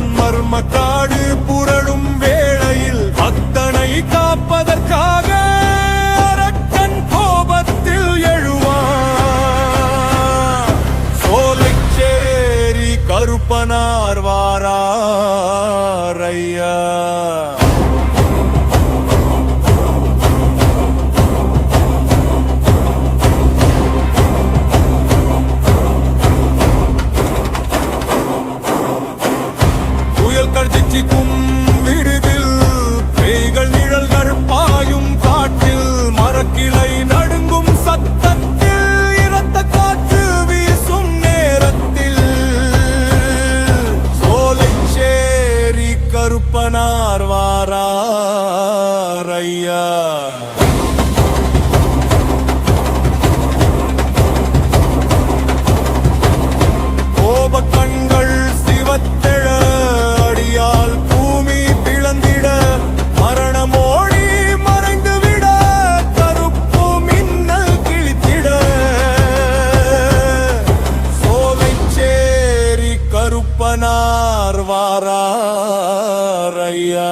அதன் மர்ம காடு புரளும் வேளையில் அத்தனை காப்பதற்காக அரக்கன் கோபத்தில் எழுவான் சோலைச்சேரி கருப்பனார் வாராரையா காட்சிக்கும் விடுதில் பேய்கள் நிழல் கருப்பாயும் காட்டில் மரக்கிளை நடுங்கும் சத்தத்தில் இரத்த காற்று வீசும் நேரத்தில். சோலை சேரி கருப்பனார்வா வானார் வாரார் ஐயா.